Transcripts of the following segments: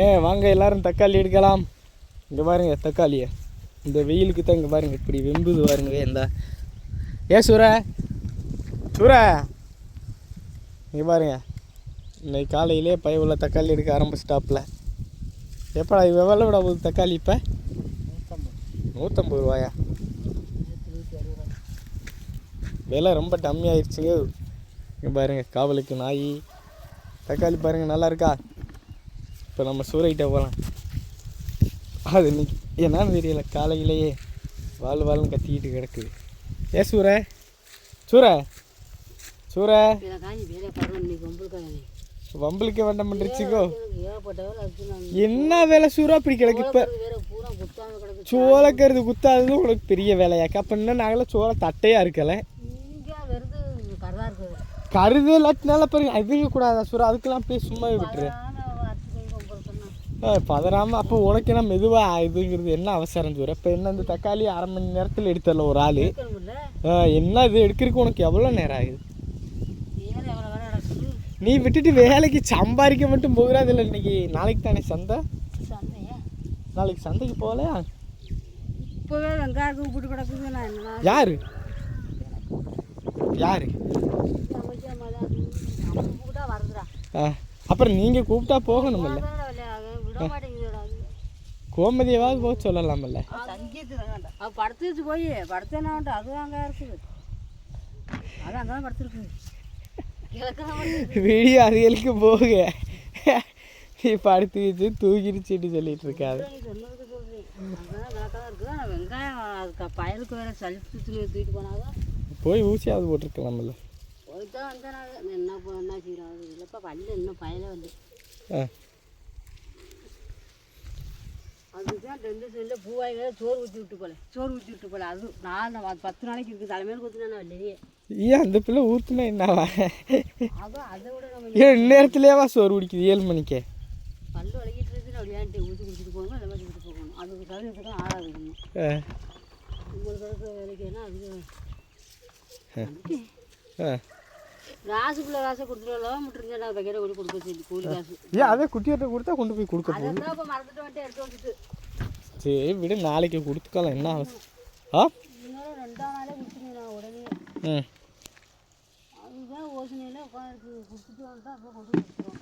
ஏ வாங்க எல்லாரும் தக்காளி எடுக்கலாம். இங்கே பாருங்க தக்காளியை இந்த வெயிலுக்கு தான் இங்கே பாருங்க இப்படி வெம்புது பாருங்க இந்த. ஏ சூர. சூர. இங்கே பாருங்க. இன்னைக்கு காலையிலே பய உள்ள தக்காளி எடுக்க ஆரம்பிச்சிட்டாப்புல. எப்படா இது எவ்வளோ விட போகுது தக்காளி இப்போ? நூற்றம்பது ரூபாயா? விலை ரொம்ப கம்மியாயிருச்சு இங்கே பாருங்க காவலுக்கு நாய். தக்காளி பாருங்கள் நல்லா இருக்கா? இப்போ நம்ம சூரியகிட்ட போகலாம். அது இன்னைக்கு என்னன்னு தெரியல காலையிலேயே வாழ் வாழ்னு கத்திக்கிட்டு கிடக்குது. ஏ சூர சூர சூர வம்பளுக்கு வேண்டாம் பண்ணிருச்சுக்கோ என்ன வேலை சூறா? அப்படி கிடக்கு. இப்போ வேற கருது குத்தாம சோளக்கருது குத்தாதது உனக்கு பெரிய வேலையாக்கா. அப்போ என்ன நாங்களாம் சோள தட்டையாக இருக்கலை. கருது இல்லாட்டினால பாருங்க அதுங்க கூடாதா சூறா? அதுக்கெல்லாம் அப்படியே சும்மாவே விட்டுரு. சொன்னா ஆ, பதறாம அப்போ உனக்கு என்ன மெதுவாக இதுங்கிறது என்ன அவசரம் சூற இப்போ என்ன இந்த தக்காளி அரை மணி நேரத்தில் எடுத்தல ஒரு ஆள்? என்ன இது எடுக்கிறதுக்கு உனக்கு எவ்வளோ நேரம் ஆகுது? நீ விட்டுட்டு வேலைக்கு சம்பாதிக்க மட்டும் போகிறாதில்ல இன்னைக்கு. நாளைக்கு தானே சந்தை? நாளைக்கு சந்தைக்கு போகலையா? இப்போவே வெங்காயத்துக்கு கூப்பிட்டு கிடக்குது. நான் என்ன யாரு? யாரு? அப்புறம் நீங்கள் கூப்பிட்டா போகணுமில்ல? கோமதியாவது போக சொல்லலாம்ல. அவ படுத்துச்சு போய் படுத்தேனா அது அங்கே இருக்குது அது அங்கே தான் படுத்துருக்கு. விடிய அதுகளுக்கு போக. நீ படுத்து வச்சு தூக்கிடுச்சுட்டு சொல்லிட்டு இருக்காது வெங்காயம் அதுக்கு பயலுக்கு வேறு துணி தூக்கிட்டு போனாங்க போய் ஊசியாவது போட்டிருக்கலாம்ல. போயிட்டு தான் வந்தேன் நான் என்ன என்ன செய்யறோம் இல்லைப்பா பல்லு இன்னும் பயலே வந்து. ஆ. அதுதான் ரெண்டு செல்ல பூவாய் வேற சோறு ஊற்றி விட்டு போல. சோறு ஊற்றி விட்டு போல. அது நான் அது பத்து நாளைக்கு இருக்குது தலைமையில் கொடுத்துனா இல்லையே. ஏன் அந்த பிள்ளை ஊற்றுனா என்னவா? அதுவும் அதை விட நம்ம ஏன் இந்நேரத்துலேயேவா சோறு குடிக்குது? ஏழு மணிக்கே. பல்லு வலிக்கிட்டு இருக்குது அப்படியான்ட்டு ஊற்றி குடிச்சிட்டு போகணும்? இல்லை மாதிரி விட்டு போகணும்? அதுக்கு கழுவுக்கு தான் ஆளாகுதுங்க ஆ. உங்களுக்கு வேலைக்கு என்ன? அதுக்கு ராசுக்குள்ள ராசை கொடுத்துருவோம் முட்டுருங்க நான் வைக்கிற கூடி கொடுக்க சொல்லி கூலி காசு. ஏன் அதை குட்டியாட்ட கொடுத்தா கொண்டு போய் கொடுக்க போகுது? அதான் இப்போ மறந்துட்டு வந்துட்டு எடுத்து வந்துட்டு. சரி விடு நாளைக்கு கொடுத்துக்கலாம் என்ன அவசியம் ஆ? இன்னொரு ரெண்டாம் நாளே கொடுத்துருங்க நான் உடனே. ம். அதுதான் யோசனையில் உட்காந்து கொடுத்துட்டு வந்துட்டா அப்புறம் கொண்டு போய் கொடுத்துருவோம்.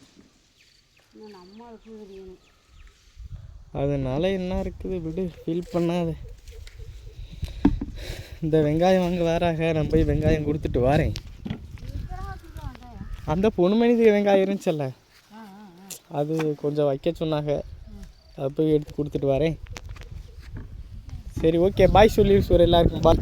இன்னும் நம்ம அதுக்கு தெரியணும் அதனால என்ன இருக்குது விடு ஃபீல் பண்ணாத. இந்த வெங்காயம் வாங்க வராக நான் போய் வெங்காயம் கொடுத்துட்டு வரேன். அந்த பொண்ணு வெங்காயம் இருந்துச்சல்ல அது கொஞ்சம் வைக்க சொன்னாங்க. அதை போய் எடுத்து கொடுத்துட்டு வரேன். சரி ஓகே பாய் சொல்லி சார் எல்லாருக்கும் பாய்